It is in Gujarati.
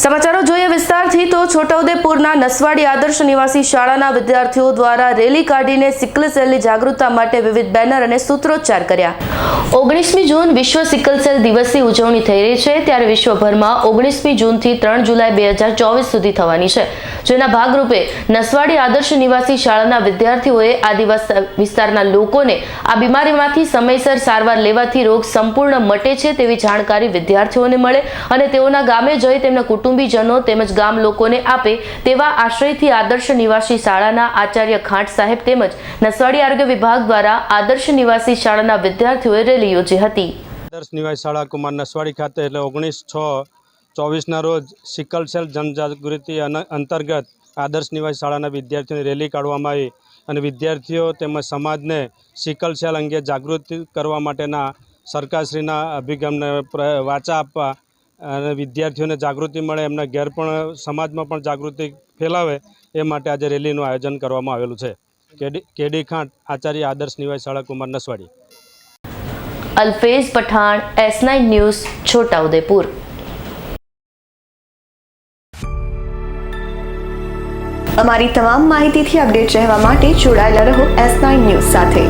સમાચારો જોઈએ વિસ્તારથી તો છોટાઉદેપુરના નસવાડી આદર્શ નિવાસી શાળાના વિદ્યાર્થીઓ દ્વારા રેલી કાઢીને સિકલ સેલની જાગૃતતા માટે વિવિધ બેનર અને સૂત્રોચ્ચાર કર્યા. ઓગણીસમી જૂન વિશ્વ સિકલ સેલ દિવસની ઉજવણી થઈ રહી છે, ત્યારે વિશ્વભરમાં ઓગણીસમી જૂનથી ત્રણ જુલાઈ બે હજાર ચોવીસ સુધી થવાની છે. જેના ભાગરૂપે નસવાડી આદર્શ નિવાસી શાળાના વિદ્યાર્થીઓએ આદિવાસી વિસ્તારના લોકોને આ બીમારીમાંથી સમયસર સારવાર લેવાથી રોગ સંપૂર્ણ મટે છે તેવી જાણકારી વિદ્યાર્થીઓને મળે અને તેઓના ગામે જઈ તેમના કુટુંબીજનો તેમજ ગામ લોકોને આપે તેવા આશ્રયથી આદર્શ નિવાસી શાળાના આચાર્ય ખાંટ સાહેબ તેમજ નસવાડી આરોગ્ય વિભાગ દ્વારા આદર્શ નિવાસી શાળાના વિદ્યાર્થીઓએ રેલી યોજી હતી. આદર્શ નિવાસી શાળા કુમાર નસવાડી ખાતે એટલે ઓગણીસ છ ચોવીસના રોજ સિકલ સેલ જનજાગૃતિ અંતર્ગત આદર્શ નિવાસી શાળાના વિદ્યાર્થીઓની રેલી કાઢવામાં આવી અને વિદ્યાર્થીઓ તેમજ સમાજને સિકલ સેલ અંગે જાગૃતિ કરવા માટેના સરકારશ્રીના અભિગમને વાચા આપવા અને વિદ્યાર્થીઓને જાગૃતિ મળે એમના ઘેર પણ સમાજમાં પણ જાગૃતિ ફેલાવે એ માટે આજે રેલીનું આયોજન કરવામાં આવેલું છે. કેડી કેડી ખાંટ આચાર્ય આદર્શ નિવાસ શાળા Kumar Naswadi. Alfez Pathan S nine news Chhota Udepur. અમારી તમામ માહિતીથી અપડેટ રહેવા માટે જોડાયેલા રહો એસ નાઇન ન્યૂઝ સાથે.